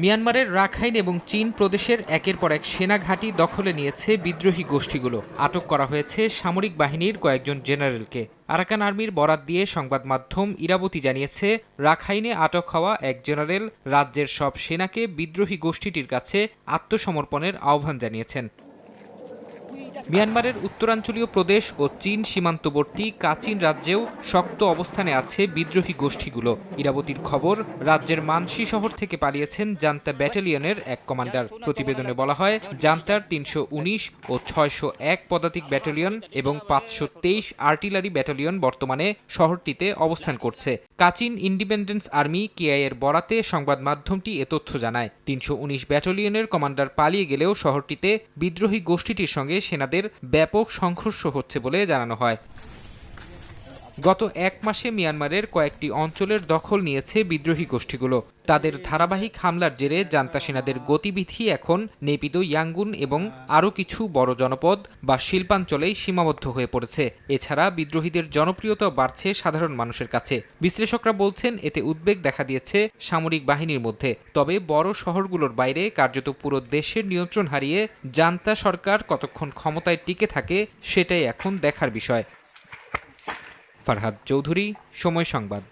মিয়ানমারের রাখাইন এবং চীন প্রদেশের একের পর এক সেনা ঘাঁটি দখলে নিয়েছে বিদ্রোহী গোষ্ঠীগুলো। আটক করা হয়েছে সামরিক বাহিনীর কয়েকজন জেনারেলকে। আরাকান আর্মির বরাত দিয়ে সংবাদ মাধ্যম ইরাবতী জানিয়েছে, রাখাইনে আটক হওয়া এক জেনারেল রাজ্যের সব সেনাকে বিদ্রোহী গোষ্ঠীটির কাছে আত্মসমর্পণের আহ্বান জানিয়েছেন। মিয়ানমারের উত্তরাঞ্চলীয় প্রদেশ ও চীন সীমান্তবর্তী কাচিন রাজ্যেও শক্ত অবস্থানে আছে বিদ্রোহী গোষ্ঠীগুলো। ইরাবতীর খবর, রাজ্যের মানসি শহর থেকে পালিয়েছেন জান্তা ব্যাটালিয়নের এক কমান্ডার। প্রতিবেদনে বলা হয়, জান্তার তিনশো উনিশ ও ছয়শো এক পদাতিক ব্যাটালিয়ন এবং পাঁচশো তেইশ আর্টিলারি ব্যাটালিয়ন বর্তমানে শহরটিতে অবস্থান করছে। কাচিন ইন্ডিপেন্ডেন্স আর্মি কেআই এর বরাতে সংবাদ মাধ্যমটি এ তথ্য জানায়। তিনশো উনিশ ব্যাটালিয়নের কমান্ডার পালিয়ে গেলেও শহরটিতে বিদ্রোহী গোষ্ঠীটির সঙ্গে সেনাদের ব্যাপক সংঘর্ষ হচ্ছে বলে জানানো হয়। গত এক মাসে মিয়ানমারের কয়েকটি অঞ্চলের দখল নিয়েছে বিদ্রোহী গোষ্ঠীগুলো। তাদের ধারাবাহিক হামলার জেরে জান্তা সেনাদের গতিবিধি এখন নেপিত ইয়াঙ্গুন এবং আরও কিছু বড় জনপদ বা শিল্পাঞ্চলেই সীমাবদ্ধ হয়ে পড়েছে। এছাড়া বিদ্রোহীদের জনপ্রিয়তা বাড়ছে সাধারণ মানুষের কাছে। বিশ্লেষকরা বলছেন, এতে উদ্বেগ দেখা দিয়েছে সামরিক বাহিনীর মধ্যে। তবে বড় শহরগুলোর বাইরে কার্যত পুরো দেশের নিয়ন্ত্রণ হারিয়ে জান্তা সরকার কতক্ষণ ক্ষমতায় টিকে থাকে, সেটাই এখন দেখার বিষয়। ফারহাদ চৌধুরী সময় সংবাদ।